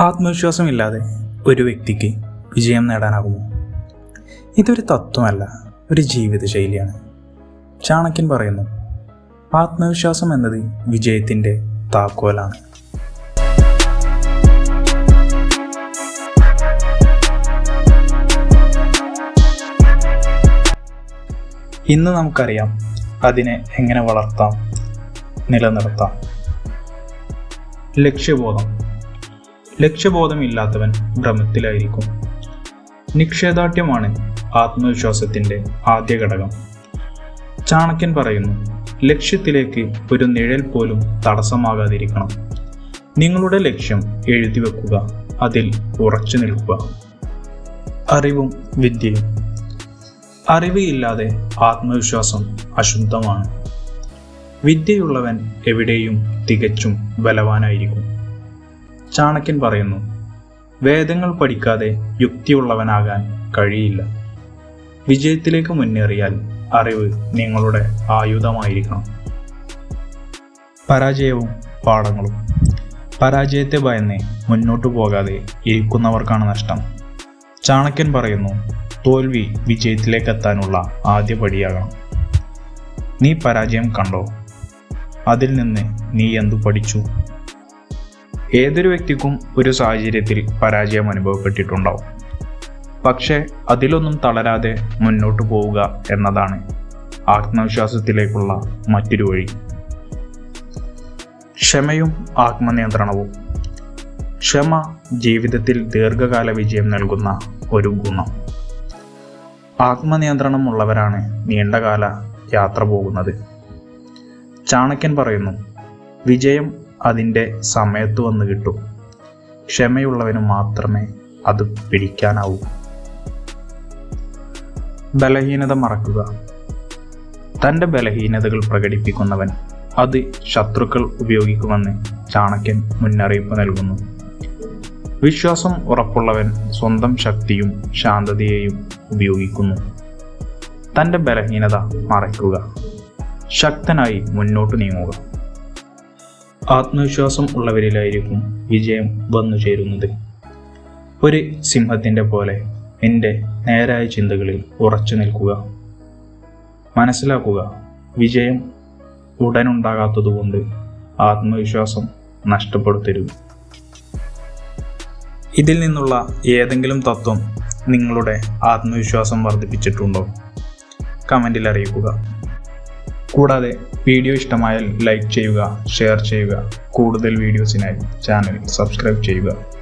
ആത്മവിശ്വാസമില്ലാതെ ഒരു വ്യക്തിക്ക് വിജയം നേടാനാകുമോ? ഇതൊരു തത്വമല്ല ഒരു ജീവിതശൈലിയാണ്. ചാണക്യൻ പറയുന്നു ആത്മവിശ്വാസം എന്നത് വിജയത്തിന്റെ താക്കോലാണ്. ഇന്ന് നമുക്കറിയാം അതിനെ എങ്ങനെ വളർത്താം നിലനിർത്താം. ലക്ഷ്യബോധം. ലക്ഷ്യബോധമില്ലാത്തവൻ ഭ്രമത്തിലായിരിക്കും. നിക്ഷേദാഠ്യമാണ് ആത്മവിശ്വാസത്തിന്റെ ആദ്യ ഘടകം. ചാണക്യൻ പറയുന്നു ലക്ഷ്യത്തിലേക്ക് ഒരു നിഴൽ പോലും തടസ്സമാകാതിരിക്കണം. നിങ്ങളുടെ ലക്ഷ്യം എഴുതി വെക്കുക അതിൽ ഉറച്ചു നിൽക്കുക. അറിവും വിദ്യയും. അറിവ് ഇല്ലാതെ ആത്മവിശ്വാസം അശുദ്ധമാണ്. വിദ്യയുള്ളവൻ എവിടെയും തികച്ചും ബലവാനായിരിക്കും. ചാണക്യൻ പറയുന്നു വേദങ്ങൾ പഠിക്കാതെ യുക്തിയുള്ളവനാകാൻ കഴിയില്ല. വിജയത്തിലേക്ക് മുന്നേറിയാൽ അറിവ് നിങ്ങളുടെ ആയുധമായിരിക്കണം. പരാജയവും പാഠങ്ങളും. പരാജയത്തെ ഭയന്ന് മുന്നോട്ടു പോകാതെ ഇരിക്കുന്നവർക്കാണ് നഷ്ടം. ചാണക്യൻ പറയുന്നു തോൽവി വിജയത്തിലേക്കെത്താനുള്ള ആദ്യ പടിയാകണം. നീ പരാജയം കണ്ടോ? അതിൽ നിന്ന് നീ എന്തു പഠിച്ചു? ഏതൊരു വ്യക്തിക്കും ഒരു സാഹചര്യത്തിൽ പരാജയം അനുഭവപ്പെട്ടിട്ടുണ്ടാവും. പക്ഷേ അതിലൊന്നും തളരാതെ മുന്നോട്ട് പോവുക എന്നതാണ് ആത്മവിശ്വാസത്തിലേക്കുള്ള മറ്റൊരു വഴി. ക്ഷമയും ആത്മനിയന്ത്രണവും. ക്ഷമ ജീവിതത്തിൽ ദീർഘകാല വിജയം നൽകുന്ന ഒരു ഗുണം. ആത്മനിയന്ത്രണം ഉള്ളവരാണ് നീണ്ടകാല യാത്ര പോകുന്നത്. ചാണക്യൻ പറയുന്നു വിജയം അതിന്റെ സമയത്ത് വന്ന് കിട്ടും. ക്ഷമയുള്ളവന് മാത്രമേ അത് പിടിക്കാനാവൂ. ബലഹീനത മറക്കുക. തന്റെ ബലഹീനതകൾ പ്രകടിപ്പിക്കുന്നവൻ അത് ശത്രുക്കൾ ഉപയോഗിക്കുമെന്ന് ചാണക്യൻ മുന്നറിയിപ്പ് നൽകുന്നു. വിശ്വാസം ഉറപ്പുള്ളവൻ സ്വന്തം ശക്തിയും ശാന്തതയെയും ഉപയോഗിക്കുന്നു. തന്റെ ബലഹീനത മറയ്ക്കുക. ശക്തനായി മുന്നോട്ട് നീങ്ങുക. ആത്മവിശ്വാസം ഉള്ളവരിലായിരിക്കും വിജയം വന്നു ചേരുന്നത്. ഒരു സിംഹത്തിന്റെ പോലെ എന്റെ നേരായ ചിന്തകളിൽ ഉറച്ചു നിൽക്കുക. മനസ്സിലാക്കുക വിജയം ഉടനുണ്ടാകാത്തതുകൊണ്ട് ആത്മവിശ്വാസം നഷ്ടപ്പെടുത്തരുത്. ഇതിൽ നിന്നുള്ള ഏതെങ്കിലും തത്വം നിങ്ങളുടെ ആത്മവിശ്വാസം വർദ്ധിപ്പിച്ചിട്ടുണ്ടോ? കമന്റിൽ അറിയിക്കുക. കൂടാതെ വീഡിയോ ഇഷ്ടമായാൽ ലൈക്ക് ചെയ്യുക ഷെയർ ചെയ്യുക. കൂടുതൽ വീഡിയോസിനായി ചാനൽ സബ്സ്ക്രൈബ് ചെയ്യുക.